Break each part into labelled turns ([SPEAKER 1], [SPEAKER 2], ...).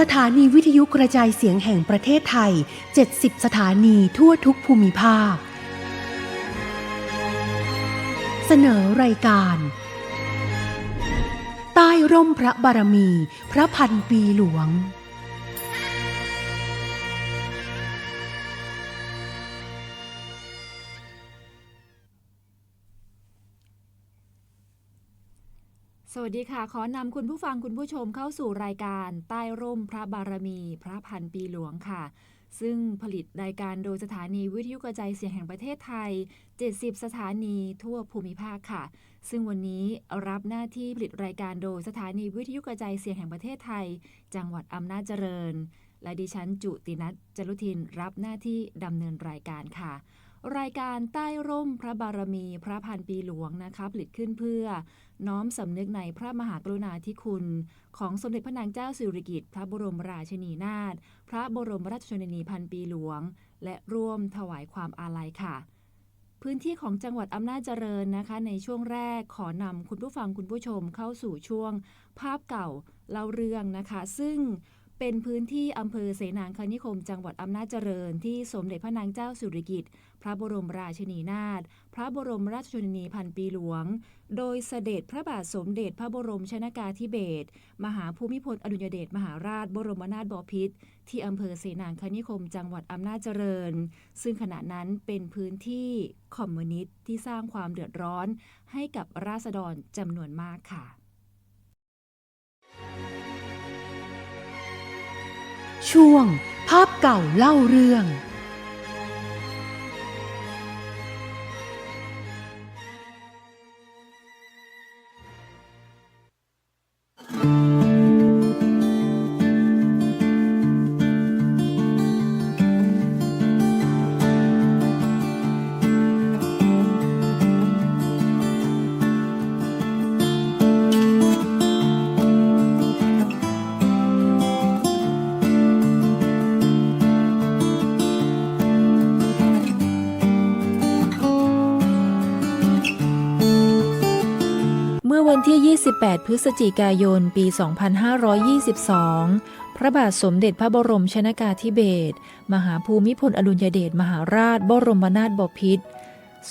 [SPEAKER 1] สถานีวิทยุกระจายเสียงแห่งประเทศไทย 70 สถานีทั่วทุกภูมิภาค เสนอรายการ ใต้ร่มพระบารมี พระพันปีหลวง
[SPEAKER 2] วัสดีค่ะ ขอนำคุณผู้ฟังคุณผู้ชมเข้าสู่รายการใต้ร่มพระบารมี พระพันปีหลวงค่ะ ซึ่งผลิตรายการโดยสถานีวิทยุกระจายเสียงแห่งประเทศไทย 70 สถานีทั่วภูมิภาคค่ะ ซึ่งวันนี้รับหน้าที่ผลิตรายการโดยสถานีวิทยุกระจายเสียงแห่งประเทศไทย จังหวัดอำนาจเจริญ และดิฉันจุตินัทจรุทินรับหน้าที่ดำเนินรายการค่ะ รายการใต้ร่มพระบารมีพระพันปีหลวงนะคะผลิตขึ้นเพื่อ น้อมสำนึกในพระมหากรุณาธิคุณ ของสมเด็จพระนางเจ้าสิริกิติ์พระบรมราชินีนาถพระบรมราชชนนีพันปีหลวง และร่วมถวายความอาลัยค่ะ พื้นที่ของจังหวัดอำนาจเจริญนะคะ ในช่วงแรกขอนำคุณผู้ฟังคุณผู้ชมเข้าสู่ช่วง ภาพเก่าเล่าเรื่องนะคะ ซึ่ง เป็นพื้นที่อำเภอเสนางคณิคม จังหวัดอำนาจเจริญ ที่สมเด็จพระนางเจ้าสิริกิติ์พระบรมราชินีนาถพระบรมราชชนนีพันปีหลวง โดยเสด็จพระบาทสมเด็จพระบรมชนากาธิเบศรมหาภูมิพลอดุลยเดชมหาราชบรมนาถบพิตรที่อำเภอเสนางคณิคม จังหวัดอำนาจเจริญ ซึ่งขณะนั้นเป็นพื้นที่คอมมิวนิสต์ที่สร้างความเดือดร้อนให้กับราษฎรจำนวนมากค่ะ
[SPEAKER 1] ช่วงภาพเก่าเล่าเรื่อง
[SPEAKER 3] 28 พฤศจิกายน ปี 2522 พระบาทสมเด็จพระบรมชนากาธิเบศร มหาภูมิพลอดุลยเดชมหาราชบรมนาถบพิตร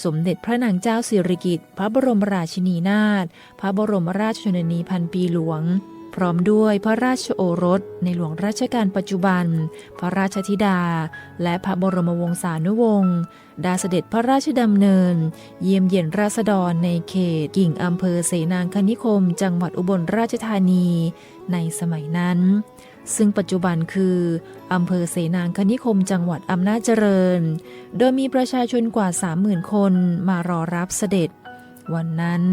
[SPEAKER 3] สมเด็จพระนางเจ้าสิริกิติ์ พระบรมราชินีนาถ พระบรมราชชนนีพันปีหลวง พร้อมด้วยพระราชโอรสในหลวงรัชกาลปัจจุบัน พระราชธิดา และพระบรมวงศานุวงศ์ได้เสด็จพระราชดำเนิน เยี่ยมเยียนราษฎรในเขตกิ่งอำเภอเสนางคณิคม จังหวัดอุบลราชธานีในสมัยนั้น ซึ่งปัจจุบันคืออำเภอเสนางคณิคมจังหวัดอำนาจเจริญ โดยมีประชาชนกว่า 30,000 คนมารอรับเสด็จ วันนั้น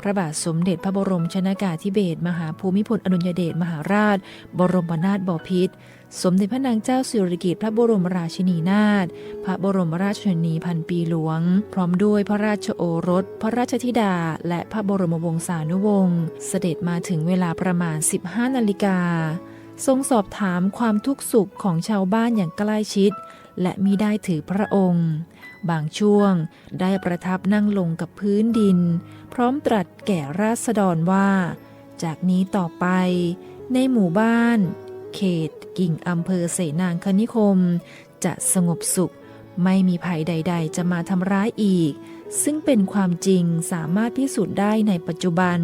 [SPEAKER 3] พระบาทสมเด็จพระบรมชนากาธิเบศรมหาภูมิพลอดุลยเดชมหาราช บรมนาถบพิตรสมเด็จพระนางเจ้าสิริกิติ์พระบรมราชินีนาถ พระบรมราชชนนีพันปีหลวง พร้อมด้วยพระราชโอรส พระราชธิดา และพระบรมวงศานุวงศ์ เสด็จมาถึงเวลาประมาณ 15 นาฬิกา ทรงสอบถามความทุกข์สุขของชาวบ้านอย่างใกล้ชิด และมิได้ถือพระองค์ บางช่วงได้ประทับนั่งลงกับพื้นดิน พร้อมตรัสแก่ราษฎรว่า จากนี้ต่อไป ในหมู่บ้าน เขต กิ่งอำเภอเสนางคณิคม จะสงบสุข ไม่มีภัยใด ๆ จะมาทำร้ายอีก ซึ่งเป็นความจริงสามารถพิสูจน์ได้ในปัจจุบัน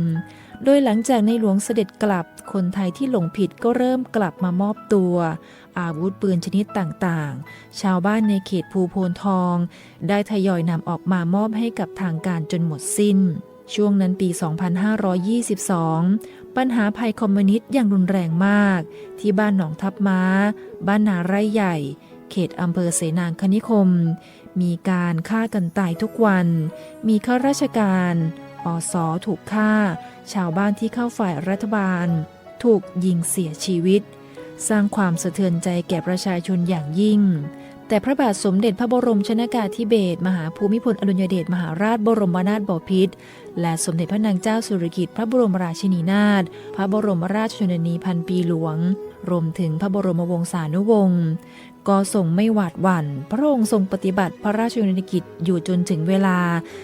[SPEAKER 3] โดยหลังจากในหลวงเสด็จกลับคนไทยที่หลงผิดก็เริ่มกลับมามอบตัว อาวุธปืนชนิดต่างๆ ชาวบ้านในเขตภูโพนทอง ได้ทยอยนำออกมามอบให้กับทางการจนหมดสิ้น ช่วงนั้นปี 2522 ปัญหาภัยคอมมิวนิสต์ย่างรุนแรงมาก ที่บ้านหนองทับม้า บ้านนาไร่ใหญ่ เขตอำเภอเสนางคณิคม มีการฆ่ากันตายทุกวัน มีข้าราชการอสอถูกฆ่า ชาวบ้านที่เข้าฝ่ายรัฐบาล ถูกยิงเสียชีวิต สร้างความสะเทือนใจแก่ประชาชนอย่างยิ่ง แต่พระบาทสมเด็จพระบรมชนากาธิเบศรมหาภูมิพลอดุลยเดชมหาราชบรมนาถบพิตรและสมเด็จพระนางเจ้าสุริกิติ์พระบรมราชินีนาถพระบรมราชชนนีพันปีหลวง รวมถึงพระบรมวงศานุวงศ์ ก็ทรงไม่หวาดหวัน่น พระองค์ทรงปฏิบัติพระราชกรณียกิจอยู่จนถึงเวลา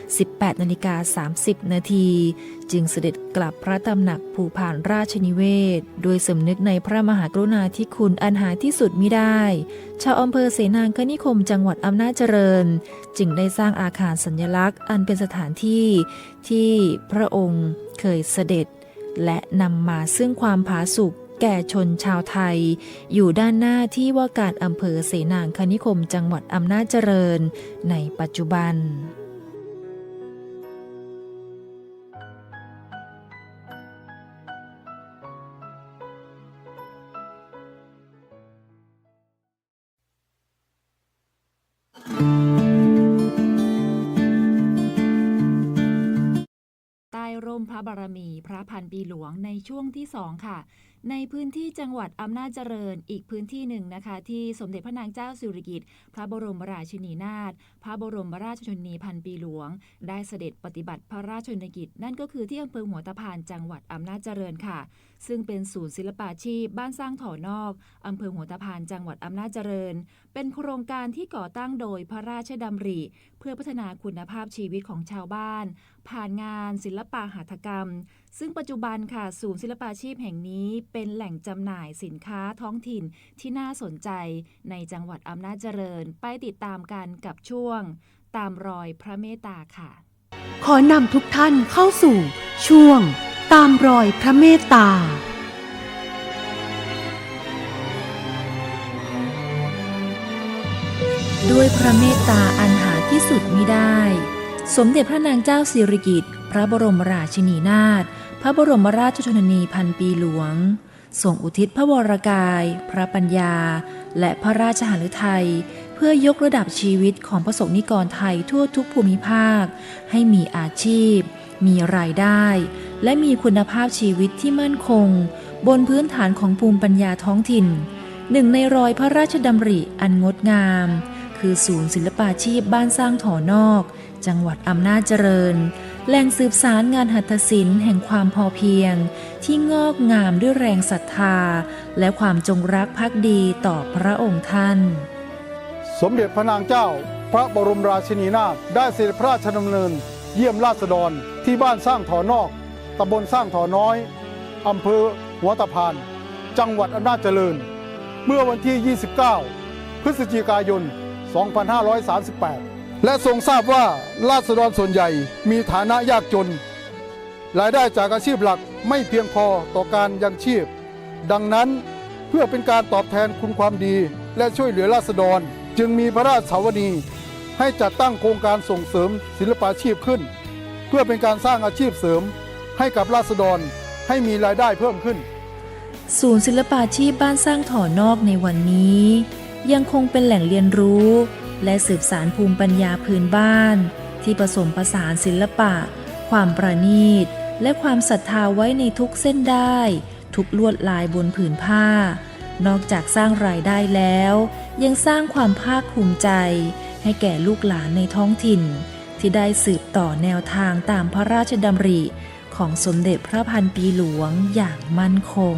[SPEAKER 3] 18นาฬิกา30 นาที จึงเสด็จกลับพระตำหนักภูผ่านราชนิเวศ โดยสำนึกในพระมหากรุณาธิคุณอันหาที่สุดมิได้ ชาวอำเภอเสนางคณิคมจังหวัดอำนาจเจริญ จึงได้สร้างอาคารสัญลักษณ์ อันเป็นสถานที่ที่พระองค์เคยเสด็จ และนำมาซึ่งความผาสุก แก่ชนชาวไทย อยู่ด้านหน้าที่ว่าการอำเภอเสนางคณิคมจังหวัดอำนาจเจริญ ในปัจจุบัน
[SPEAKER 4] ใต้ร่มพระบารมีพระพันปีหลวงในช่วงที่2ค่ะในพื้นที่จังหวัดอำนาจเจริญอีกพื้นที่หนึ่งนะคะ ที่สมเด็จพระนางเจ้าสิริกิติ์พระบรมราชินีนาถพระบรมราชชนนีพันปีหลวง ได้เสด็จปฏิบัติพระราชชนกิจ นั่นก็คือที่อำเภอหัวตะพานจังหวัดอำนาจเจริญค่ะ ซึ่งเป็นศูนย์ศิลปาชีพ บ้านสร้างถอนอกอำเภอหัวตะพานจังหวัดอำนาจเจริญ เป็นโครงการที่ก่อตั้งโดยพระราชดำริ เพื่อพัฒนาคุณภาพชีวิตของชาวบ้าน ผ่านงานศิลปะหัตถกรรมซึ่งปัจจุบันค่ะศูนย์ศิลปาชีพแห่งนี้เป็นแหล่งจำหน่ายสินค้าท้องถิ่นที่น่าสนใจในจังหวัดอำนาจเจริญ ไปติดตามกันกับช่วง ตามรอยพระเมตตาค่ะ
[SPEAKER 1] ขอนำทุกท่านเข้าสู่ ช่วง ตามรอยพระเมตตา
[SPEAKER 3] ด้วยพระเมตตาอันหาที่สุดมิได้ สมเด็จพระนางเจ้าสิริกิติ์พระบรมราชินีนาถพระบรมราชชนนีพันปีหลวงส่งอุทิศพระวรกาย พระปัญญา และพระราชหฤทัยเพื่อยกระดับชีวิตของประสบนิกรไทยทั่วทุกภูมิภาค ให้มีอาชีพ มีรายได้ และมีคุณภาพชีวิตที่มั่นคง บนพื้นฐานของภูมิปัญญาท้องถิ่น หนึ่งในรอยพระราชดำริอันงดงาม คือศูนย์ศิลปาชีพบ้านสร้างถอนอก จังหวัดอำนาจเจริญ แหล่งสืบสารงานหัตถศิลป์แห่งความพอเพียง ที่งอกงามด้วยแรงศรัทธา และความจงรักภักดีต่อพระองค์ท่าน
[SPEAKER 5] สมเด็จพระนางเจ้า พระบรมราชินีนาถได้เสด็จพระราชดำเนิน เยี่ยมราษฎรที่บ้านสร้างถอนอกตำบลสร้างถอน้อยอำเภอหัวตะพาน จังหวัดอำนาจเจริญ เมื่อวันที่ 29 พฤศจิกายน 2538 และทรงทราบว่าราษฎรส่วนใหญ่มีฐานะยากจน รายได้จากอาชีพหลักไม่เพียงพอต่อการยังชีพ ดังนั้นเพื่อเป็นการตอบแทนคุณความดี และช่วยเหลือราษฎร จึงมีพระราชสาวนีให้จัดตั้งโครงการส่งเสริมศิลปาชีพขึ้น เพื่อเป็นการสร้างอาชีพเสริมให้กับราษฎรให้มีรายได้เพิ่มขึ้น
[SPEAKER 3] ศูนย์ศิลปาชีพบ้านสร้างถ่อนอกในวันนี้ ยังคงเป็นแหล่งเรียนรู้ และสืบสารภูมิปัญญาพื้นบ้าน ที่ผสมผสานศิลปะ ความประณีต และความศรัทธาไว้ในทุกเส้นได้ ทุกลวดลายบนผืนผ้า นอกจากสร้างรายได้แล้ว ยังสร้างความภาคภูมิใจ ให้แก่ลูกหลานในท้องถิ่น ที่ได้สืบต่อแนวทางตามพระราชดำริของสมเด็จพระพันปีหลวงอย่างมั่นคง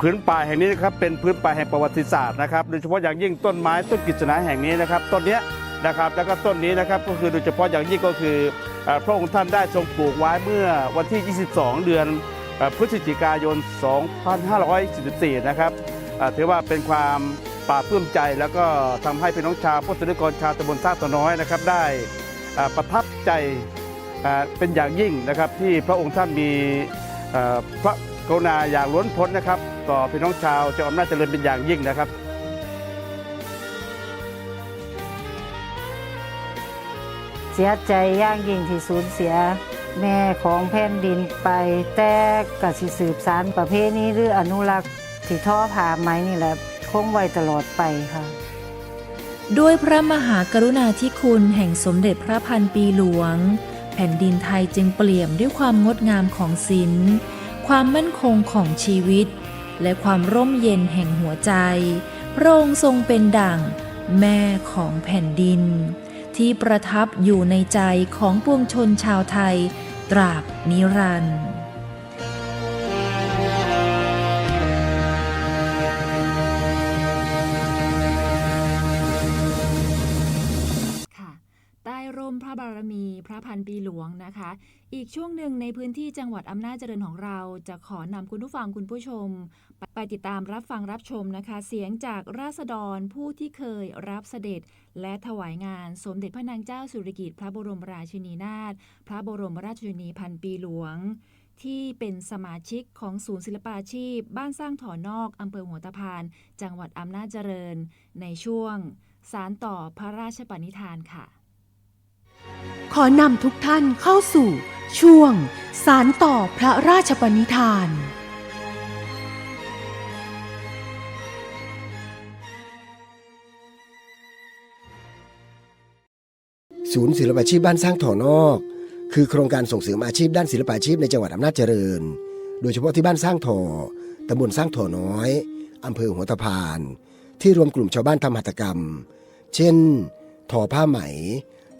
[SPEAKER 6] พื้นป่าแห่งนี้นะครับเป็นพื้นป่าแห่งประวัติศาสตร์นะครับโดยเฉพาะอย่างยิ่งต้นไม้ต้นกิจนาแห่งนี้นะครับต้นเนี้ยนะครับแล้วก็ต้นนี้นะครับก็คือโดยเฉพาะอย่างยิ่งก็คือพระองค์ท่านได้ทรงปลูกไว้เมื่อวันที่ 22 เดือนเอ่อพฤศจิกายน 2544 นะครับเอ่อถือว่าเป็นความปลาบปลื้มใจ แล้วก็ทำให้พี่น้องชาวพุทธนิกรชาวตำบลท่าตะน้อยนะครับได้ประทับใจเป็นอย่างยิ่งนะครับที่พระองค์ท่านมีพระกรุณาอย่างล้นพ้นนะครับ ต่อพี่น้องชาวจังหวัดอำนาจเจริญเป็นอย่างยิ่งนะครับ
[SPEAKER 7] เสียใจอย่างยิ่งที่สูญเสียแม่ของแผ่นดินไป แต่กสิสืบสารประเพณีหรืออนุรักษ์ที่ท่อผ่าไหมนี่แหละคงไว้ตลอดไปค่ะ
[SPEAKER 3] ด้วยพระมหากรุณาธิคุณแห่งสมเด็จพระพันปีหลวง แผ่นดินไทยจึงเปลี่ยมด้วยความงดงามของศิลป์ความมั่นคงของชีวิต และความร่มเย็นแห่งหัวใจ พระองค์ทรงเป็นดั่งแม่ของแผ่นดิน ที่ประทับอยู่ในใจของปวงชนชาวไทย ตราบนิรันดร์ มีพระพันปีหลวงนะคะ อีกช่วงหนึ่งในพื้นที่จังหวัดอำนาจเจริญของเรา จะขอนำคุณผู้ฟังคุณผู้ชมไปไปติดตามรับฟังรับชมนะคะ เสียงจากราษฎรผู้ที่เคยรับเสด็จ และถวายงานสมเด็จพระนางเจ้าสุริกิติ์พระบรมราชินีนาถพระบรมราชชนนีพันปีหลวงที่เป็นสมาชิกของศูนย์ศิลปาชีพ บ้านสร้างถอนอกอำเภอหัวตะพาน จังหวัดอำนาจเจริญ ในช่วง สารต่อพระราชปณิธานค่ะ
[SPEAKER 1] ขอนำทุกท่านเข้าสู่ช่วงสารต่อพระราชปณิธาน
[SPEAKER 8] ศูนย์ศิลปาชีพบ้านสร้างถ่อนอก คือโครงการส่งเสริมอาชีพด้านศิลปาชีพในจังหวัดอำนาจเจริญ โดยเฉพาะที่บ้านสร้างถอตำบลสร้างถอน้อยอำเภอหัวตะพาน ที่รวมกลุ่มชาวบ้านทำหัตถกรรม เช่น ทอผ้าไหม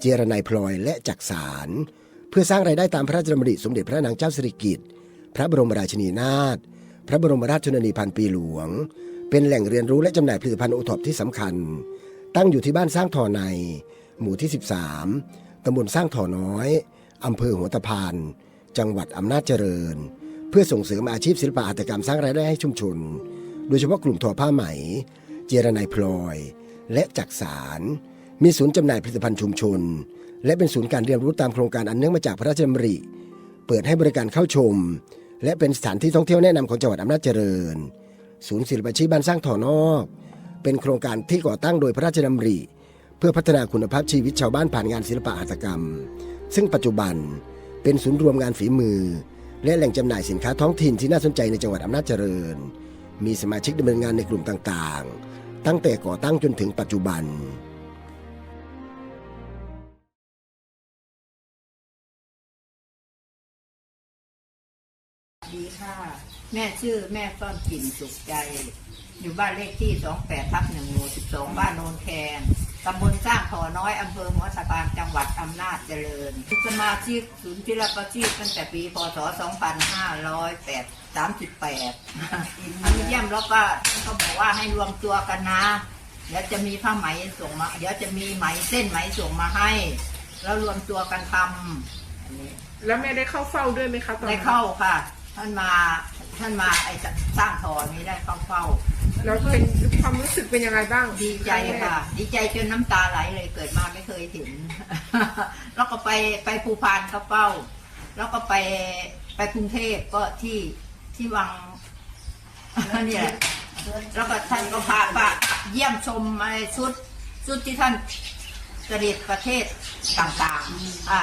[SPEAKER 8] เจรไนพลอยและจักสารเพื่อสร้างรายได้ตามพระราชดำริสมเด็จพระนางเจ้าสิริกิติ์พระบรมราชินีนาถพระบรมราชชนนีพันปีหลวง เป็นแหล่งเรียนรู้และจำหน่ายผลิตภัณฑ์โอท็อปที่สำคัญ ตั้งอยู่ที่บ้านสร้างถอใน หมู่ที่ 13ตำบลสร้างถอน้อยอำเภอหัวตะพาน จังหวัดอำนาจเจริญ เพื่อส่งเสริมอาชีพศิลปะหัตถกรรมสร้างรายได้ให้ชุมชน โดยเฉพาะกลุ่มทอผ้าไหม เจรไนพลอย และจักสาร มีศูนย์จำหน่ายผลิตภัณฑ์ชุมชน และเป็นศูนย์การเรียนรู้ตามโครงการอันเนื่องมาจากพระราชดำริ เปิดให้บริการเข้าชม และเป็นสถานที่ท่องเที่ยวแนะนำของจังหวัดอำนาจเจริญ ศูนย์ศิลปาชีพบ้านสร้างถอนอกเป็นโครงการที่ก่อตั้งโดยพระราชดำริ เพื่อพัฒนาคุณภาพชีวิตชาวบ้านผ่านงานศิลปะหัตถกรรม ซึ่งปัจจุบันเป็นศูนย์รวมงานฝีมือ และแหล่งจำหน่ายสินค้าท้องถิ่นที่น่าสนใจในจังหวัดอำนาจเจริญ มีสมาชิกดำเนินงานในกลุ่มต่างๆ ตั้งแต่ก่อตั้งจนถึงปัจจุบัน
[SPEAKER 9] แม่ชื่อแม่ต้นกลิ่นสุขใจ อยู่บ้านเลขที่ 28ทับ1หมู่12 บ้านโนนแคนตำบลสร้างถอน้อย อำเภอหัวสะพานจังหวัดอำนาจเจริญสมาชิกศูนย์ศิลปาชีพตั้งแต่ปีพศ 2538มีเยี่ยมแล้วก็ท่านก็บอกว่าให้รวมตัวกันนะ เดี๋ยวจะมีผ้าไหมส่งมา เดี๋ยวจะมีไหมเส้นไหมส่งมาให้ แล้วรวมตัวกันทำอันนี้
[SPEAKER 10] แล้วแม่ได้เข้าเฝ้าด้วยไหมคะตอน
[SPEAKER 9] ได้
[SPEAKER 10] นั้น
[SPEAKER 9] เข้าค่ะ ท่านมาท่านมาไอ้สร้างทอนี้ได้เข้าเฝ้า
[SPEAKER 10] แล้วเป็นความรู้สึกเป็นยังไงบ้าง
[SPEAKER 9] ดีใจค่ะ ดีใจจนน้ำตาไหลเลยเกิดมาไม่เคยเห็น แล้วก็ไปไปภูพานเขาเฝ้า แล้วก็ไปไปกรุงเทพก็ที่ที่วังนี่แหละแล้วก็ท่านก็พาปะเยี่ยมชมอะไรชุดชุดที่ท่านเสด็จประเทศต่างๆ อ่า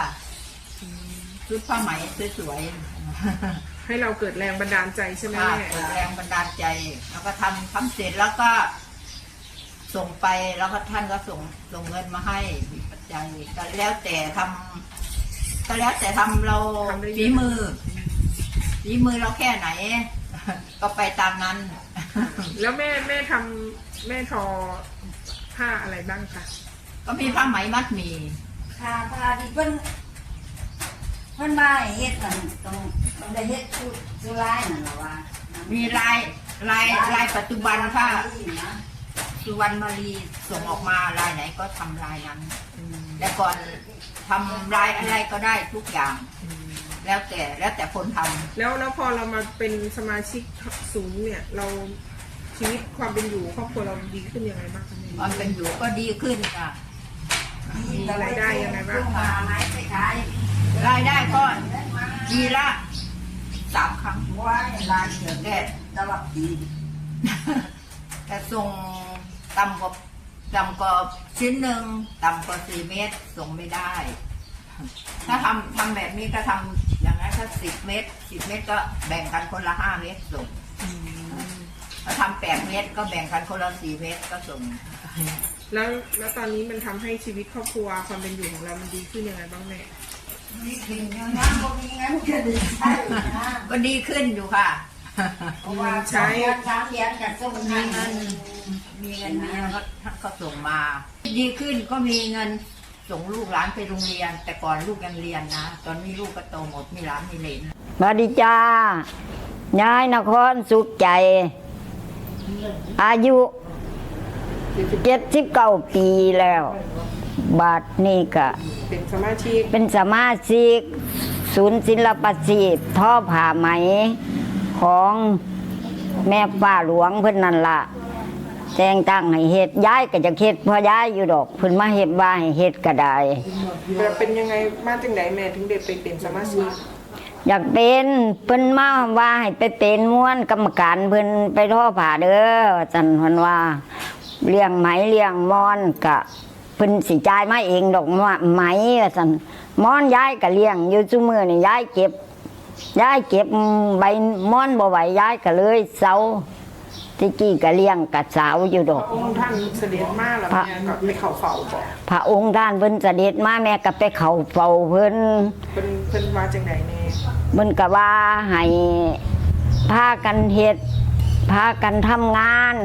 [SPEAKER 9] ชุดผ้าไหมสวยๆ
[SPEAKER 10] ให้เราเกิดแรงบันดาลใจใช่ไหม
[SPEAKER 9] ค่ะ
[SPEAKER 10] แม่
[SPEAKER 9] เกิดแรงบันดาลใจ แล้วก็ทำทำเสร็จแล้วก็ ส่งไปแล้วก็ท่านก็ส่งส่งเงินมาให้มีปัจจัยก็แล้วแต่ทำก็แล้วแต่ทำเราฝีมือฝีมือเราแค่ไหน ก็ไปตามนั้น
[SPEAKER 10] แล้วแม่แม่ทำแม่ทอผ้าอะไรบ้างคะ
[SPEAKER 9] ก็มีผ้าไหมมัดหมี
[SPEAKER 11] ค่ะพาดิเพิ่น เพิ่นมาให้เฮ็ดนั่นต้องต้องได้เฮ็ดสุสุรายนั่นล่ะว่า
[SPEAKER 9] มีลายลายลายปัจจุบันค่ะ
[SPEAKER 11] นะ
[SPEAKER 9] สุวรรณมารีส่งออกมาลายไหนก็ทำลายนั้นแต่ก่อนทำลายอะไรก็ได้ทุกอย่าง แล้วแต่แล้วแต่คนทำ
[SPEAKER 10] แล้วแล้วพอเรามาเป็นสมาชิกศูนย์เนี่ย เราชีวิตความเป็นอยู่ครอบครัวเราดีขึ้นยังไงบ้างคะแม่
[SPEAKER 9] ความเป็นอยู่ก็ดีขึ้นค่ะ
[SPEAKER 10] มีรายได้ยังไงบ้าง
[SPEAKER 11] มาไม้ไปขาย
[SPEAKER 9] รายได้ก็ดีละสามครั้ง
[SPEAKER 11] ว่าลายเดือด
[SPEAKER 9] แต่
[SPEAKER 11] ตลอดปี
[SPEAKER 9] แต่ส่งต่ำกว่าต่ำกว่าชิ้นหนึ่งต่ำกว่าสี่เมตรส่งไม่ได้ ถ้าทำทำแบบนี้ก็ทำอย่างนั้นถ้าสิบเมตรสิบเมตรก็แบ่งกันคนละห้าเมตรส่งถ้าทำแปดเมตรก็แบ่งกันคนละสี่เมตรก็ส่ง
[SPEAKER 10] แล้วแล้วตอนนี้มันทำให้ชีวิตครอบครัวความเป็นอยู่ของเรามันดีขึ้นยังไงบ้างแม่
[SPEAKER 11] นี่กินยังน้ำบ่มีเงินก็ดีใช่นะ
[SPEAKER 9] ก็ดีขึ้นอยู่ค่ะ
[SPEAKER 11] เพราะว่าใช้สามเดือนกับส่ง
[SPEAKER 9] มี
[SPEAKER 11] เงิ
[SPEAKER 9] เงิ
[SPEAKER 11] น
[SPEAKER 9] นมีเงินมีเงินก็ก็ส่งมา ดีขึ้นก็มีเงินส่งลูกหลานไปโรงเรียน แต่ก่อนลูกยังเรียนนะ ตอนนี้ลูกก็โตหมดมีหลานมีเหลน
[SPEAKER 7] สวัสดีจ้ายายนครสุขใจ อายุเจ็ดสิบเก้าปีแล้ว
[SPEAKER 11] บาทนี่ก็
[SPEAKER 10] เป็นสมาชิก
[SPEAKER 11] เป็นสมาชิกศูนย์ศิลปาชีพท่อผ้าไหมของแม่ป้าหลวงเพิ่นนั่นละแจ้งตั้งให้เฮ็ดย้ายก็จะเฮ็ดพอย้ายอยู่ดอกเพิ่นมาเฮ็ดว่าให้เฮ็ดก็ได้
[SPEAKER 10] แต่เป็นยังไงมาจังไดแม่ถึงได้ไปเป็นสมาชิก
[SPEAKER 11] อยากเป็นเพิ่นมาว่าให้ไปเป็นม้วนกรรมการเพิ่นไปท่อผ้าเด้อจันเพิ่นว่าเลี้ยงไหมเลี้ยงมอนกะ เพิ่นสิจ่ายมาเองดอกว่าไหมว่าซั่นมอนย้ายก็เลี้ยงอยู่ซุมื้อนี่ย้ายเก็บย้ายเก็บใบมอนบ่ไหวย้ายก็เลยเซาที่กี้ก็เลี้ยงกะสาวอยู่ด
[SPEAKER 10] พ
[SPEAKER 11] อก
[SPEAKER 10] ระองค์ท่านเสด็จมาแล้ว
[SPEAKER 11] พระ
[SPEAKER 10] แม่ก็ไปเข้าเฝ้าบ่
[SPEAKER 11] พระองค์ท่านเพิ่นเสด็จมาแม่ก็ไปเข้าเฝ้าเพิ่น
[SPEAKER 10] เพิ่นเพิ่นว่าจังไดแน่
[SPEAKER 11] มันก็ว่าให้พากันเฮ็ด พากันทำงาน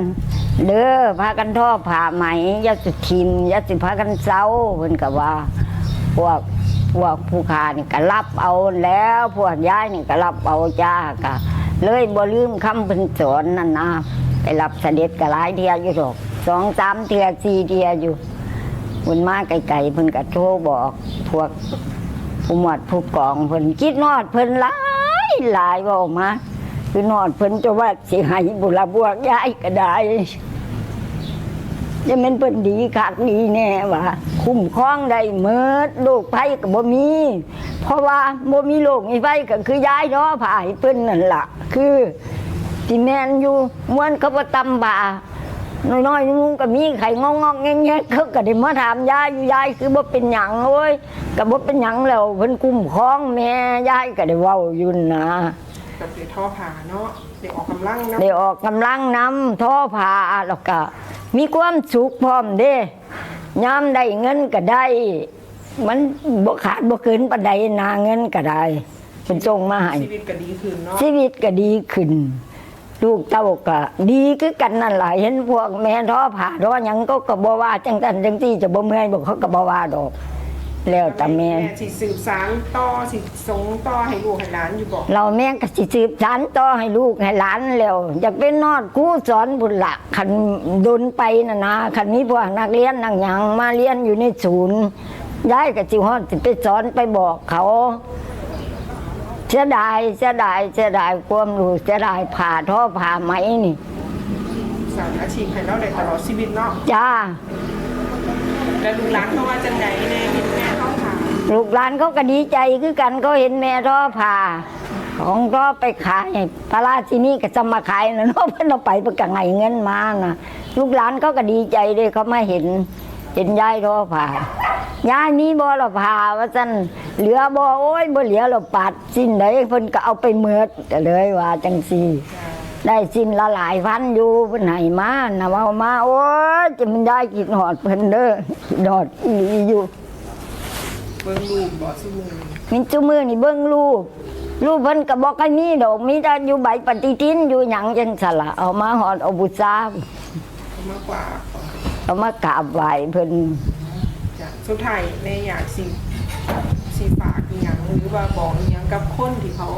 [SPEAKER 11] เด้อพากันทอผ้าไหมย่าสิทิมย่าสิพากันเซาเพิ่นก็ว่า พวกพวกผู้คานี่ก็รับเอาแล้วพวกย้ายนี่ก็รับเอาจ้าก็เลยบ่ลืมคำเพิ่นสอนนั่นนะไปรับเสด็จก็หลายเทียอยู่ดอกสองสามเทียสี่เทียอยู่เพิ่นมาไกลๆเพิ่นก็โทรบอกพวกผู้หมวดผู้กองเพิ่นคิดนอดเพิ่นหลายหลายว่ามา คือนอดเพิ่นจะว่าสิให้บุระบวกย้ายก็ได้จะเป็นเพิ่นดีคักดีแน่ว่าคุ้มครองได้เมิดโรคภัยก็บ่มี เพราะว่าบ่มีโรคมีภัยก็คือย้ายเนาะผ่าให้เพิ่นนั่นล่ะ คือที่แม่นอยู่ม่วนเขาบ่ตำบาน้อยๆนุ่งก็มีไข่งอกๆแงๆเขาก็ได้มาถามยายอยู่ยายคือบ่เป็นหยังเว้ยก็บ่เป็นหยังแล้วเพิ่นคุ้มครองแม่ยายก็ได้เว้าอยู่นะ
[SPEAKER 10] ก็ไปท่อผ้าเนาะได้ออกกำลังเนาะ
[SPEAKER 11] ได้ออกกำลังนำท่อผ้าแล้วก็มีความสุขพร้อมเด้ยามได้เงินก็ได้ มันบ่ขาดบ่เกินปานใดนาเงินก็ได้เพิ่นส่งมาให้
[SPEAKER 10] ชีวิตก็ดีขึ้นเนาะ
[SPEAKER 11] ชีวิตก็ดีขึ้น ลูกเต้าก็ดีคือกันนั่นแหละเห็นพวกแม่ท้อผ่าท้อหยังก็ก็บ่ว่าจังตันจังที่จะบ่เมื่อยบอกเขาก็บ่ว่าดอก แล้วแต่แม่
[SPEAKER 10] สิสืบสานต่อสิส่งต่อให้ลูกให้หลานอยู่บ่
[SPEAKER 11] เราแม่ก็สิสืบสานต่อให้ลูกให้หลานแล้วอยากเป็นนอดครูสอนบุญละคันดนไปน่ะนะคันมีพวกนักเรียนนักหยังมาเรียนอยู่ในศูนย์ยายก็สิฮอดสิไปสอนไปบอกเขาเสียดายเสียดายเสียดายความรู้เสียดายผ่าท่อผ่าไหมนี่
[SPEAKER 10] สานอาชีพให้เราได้ตลอดชีวิตเนาะ
[SPEAKER 11] จ้า
[SPEAKER 10] แล้วลูกหลานเขาว่าจังไดแน่เห็นแม่ท่อผ้า
[SPEAKER 11] ลูกหลานเขาก็ดีใจคือกันเขาเห็นแม่ท่อผ่าของก็ไปขายพระราชินีก็จะมาขายนะเนาะเพิ่นเอาไปเพื่อไงเงินมานะลูกหลานเขาก็ดีใจเลยเขามาเห็น เห็นยายท่อผ่ายายมีบ่ละผ่าว่าซั่นเหลือบ่โอ้ยบ่เหลือหรอกปัดสิ้นใดเพิ่นก็เอาไปเมิดเลยว่าจังซี่ได้สิ้นละหลายพันอยู่เพิ่นให้มานะเอามาโอ้ยจะมันได้กินหอดเพิ่นเด้อกินหอดอีอยู่
[SPEAKER 10] บิ่งลูกบ่ซุมือ
[SPEAKER 11] มิจุมือนี่เบิ่งรูปรูปเพิ่นก็บอกให้มีดอกมีแต่อยู่ใบปฏิทินอยู่หยังจังสละเอามาหอดเอาบูชา
[SPEAKER 10] เอามากกว่า
[SPEAKER 11] เอามากราบไหว้เพิ่น
[SPEAKER 10] จ้ะสุดท้ายแม่อยากสิสิฝากอีหยังหรือว่าบอกอีหยังกับคนที่เขา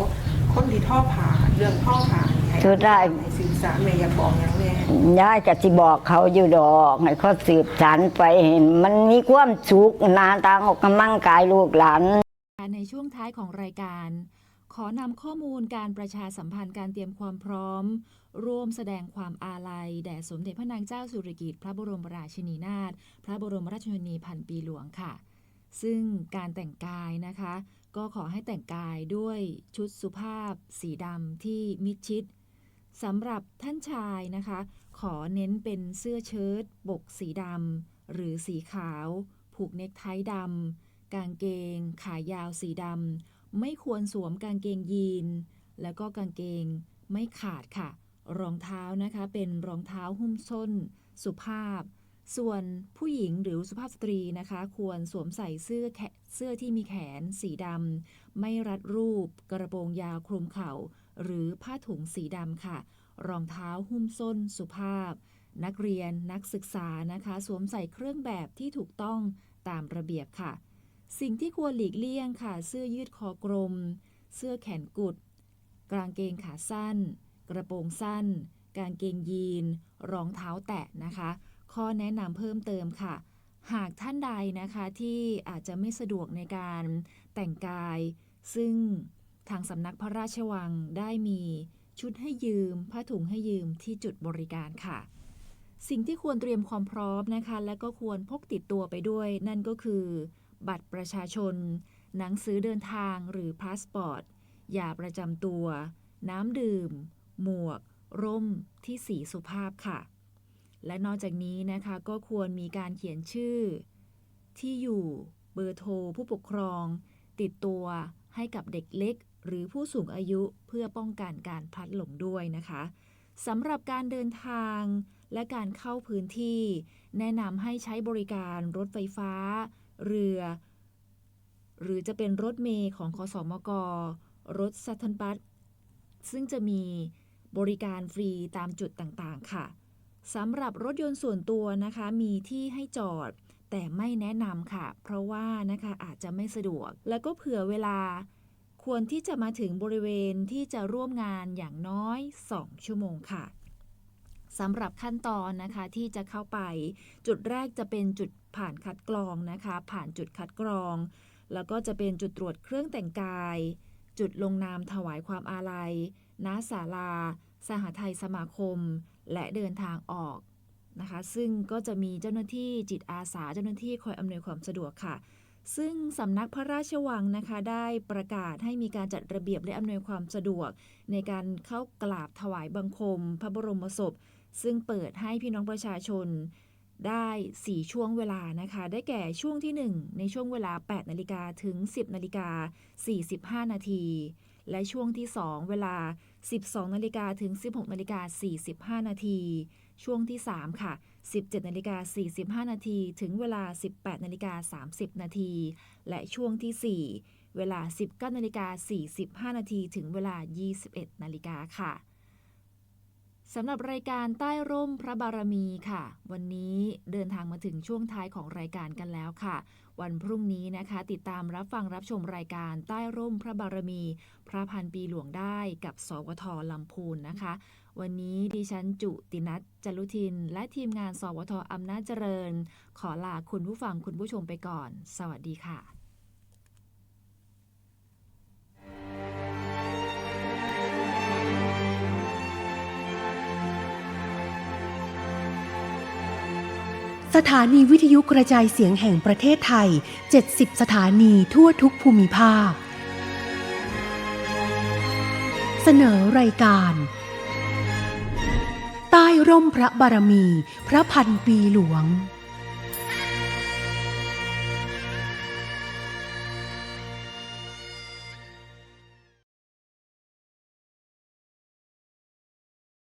[SPEAKER 10] คนที่ท่อผ่าเรื่องท่อผ่าให้
[SPEAKER 11] สุดท้าย
[SPEAKER 10] ให้สื่อสารแม่อยากบอกหยังแน่
[SPEAKER 11] ยายก็สิบอกเขาอยู่ดอกให้เขาสืบสานไปเห็น มันมีความสุขนาตางออกกำลังกายลูกหลาน
[SPEAKER 3] ในช่วงท้ายของรายการ ขอนำข้อมูลการประชาสัมพันธ์การเตรียมความพร้อม ร่วมแสดงความอาลัย แด่สมเด็จพระนางเจ้าสุริกิติ์พระบรมราชินีนาถพระบรมราชชนนีพันปีหลวงค่ะ ซึ่งการแต่งกายนะคะ ก็ขอให้แต่งกายด้วยชุดสุภาพ สีดำที่มิดชิดสำหรับท่านชายนะคะ ขอเน้นเป็นเสื้อเชิ้ตบกสีดำหรือสีขาว ผูกเนคไทดำกางเกง ขายาวสีดำไม่ควรสวมกางเกงยีน แล้วก็กางเกงไม่ขาดค่ะ รองเท้านะคะเป็นรองเท้าหุ้มส้น สุภาพ ส่วนผู้หญิงหรือสุภาพสตรีนะคะ ควรสวมใส่เสื้อแขเสื้อที่มีแขน สีดำไม่รัดรูป กระโปรงยาวคลุมเข่า หรือผ้าถุงสีดำค่ะ รองเท้าหุ้มส้นสุภาพ นักเรียนนักศึกษานะคะ สวมใส่เครื่องแบบที่ถูกต้องตามระเบียบค่ะ สิ่งที่ควรหลีกเลี่ยงค่ะ เสื้อยืดคอกลม เสื้อแขนกุด กางเกงขาสั้น กระโปรงสั้น กางเกงยีน รองเท้าแตะนะคะ ข้อแนะนำเพิ่มเติมค่ะ หากท่านใดนะคะที่อาจจะไม่สะดวกในการแต่งกาย ซึ่งทางสำนักพระราชวังได้มีชุดให้ยืม ผ้าถุงให้ยืมที่จุดบริการค่ะ สิ่งที่ควรเตรียมความพร้อมนะคะ และก็ควรพกติดตัวไปด้วย นั่นก็คือ บัตรประชาชน หนังสือเดินทางหรือพาสปอร์ตยาประจำตัว น้ำดื่ม หมวก ร่มที่สีสุภาพค่ะ และนอกจากนี้นะคะก็ควรมีการเขียนชื่อ ที่อยู่เบอร์โทรผู้ปกครอง ติดตัวให้กับเด็กเล็ก หรือผู้สูงอายุเพื่อป้องกันการพลัดหลงด้วยนะคะสำหรับการเดินทางและการเข้าพื้นที่ แนะนำให้ใช้บริการรถไฟฟ้า เรือ หรือจะเป็นรถเมย์ของคสมกรถซัทิลบัสซึ่งจะมีบริการฟรีตามจุดต่างๆ ค่ะ สำหรับรถยนต์ส่วนตัวนะคะ มีที่ให้จอด แต่ไม่แนะนำค่ะ เพราะว่านะคะอาจจะไม่สะดวก แล้วก็เผื่อเวลา ควรที่จะมาถึงบริเวณที่จะร่วมงานอย่างน้อย 2 ชั่วโมงค่ะสำหรับขั้นตอนนะคะที่จะเข้าไป จุดแรกจะเป็นจุดผ่านคัดกรองนะคะ ผ่านจุดคัดกรอง แล้วก็จะเป็นจุดตรวจเครื่องแต่งกาย จุดลงนามถวายความอาลัยณศาลา สหไทยสมาคม และเดินทางออกนะคะ ซึ่งก็จะมีเจ้าหน้าที่จิตอาสาเจ้าหน้าที่คอยอำนวยความสะดวกค่ะ ซึ่งสำนักพระราชวังนะคะ ได้ประกาศให้มีการจัดระเบียบและอำนวยความสะดวก ในการเข้ากราบถวายบังคม พระบรมศพ ซึ่งเปิดให้พี่น้องประชาชนได้ 4 ช่วงเวลานะคะ ได้แก่ช่วงที่ 1 ในช่วงเวลา 8 นาฬิกาถึง 10 นาฬิกา 45 นาที และช่วงที่ 2 เวลา 12นาฬิกาถึง 16นาฬิกา45 นาที ช่วงที่ 3 ค่ะ 17นาฬิกา45 นาที ถึงเวลา 18นาฬิกา30 นาที และช่วงที่ 4 เวลา 19นาฬิกา45 นาที ถึงเวลา 21 นาฬิกาค่ะสำหรับรายการใต้ร่มพระบารมีค่ะ วันนี้เดินทางมาถึงช่วงท้ายของรายการกันแล้วค่ะ วันพรุ่งนี้นะคะ ติดตามรับฟังรับชมรายการใต้ร่มพระบารมี พระพันปีหลวงได้กับสวทลำพูนนะคะ วันนี้ดิฉันจุตินัทจรุทิน และทีมงานสวทอำนาจเจริญ ขอลาคุณผู้ฟังคุณผู้ชมไปก่อน สวัสดีค่ะ
[SPEAKER 1] สถานีวิทยุกระจายเสียงแห่งประเทศไทย 70 สถานีทั่วทุกภูมิภาค เสนอรายการ ใต้ร่มพระบารมี พระพันปีหลวง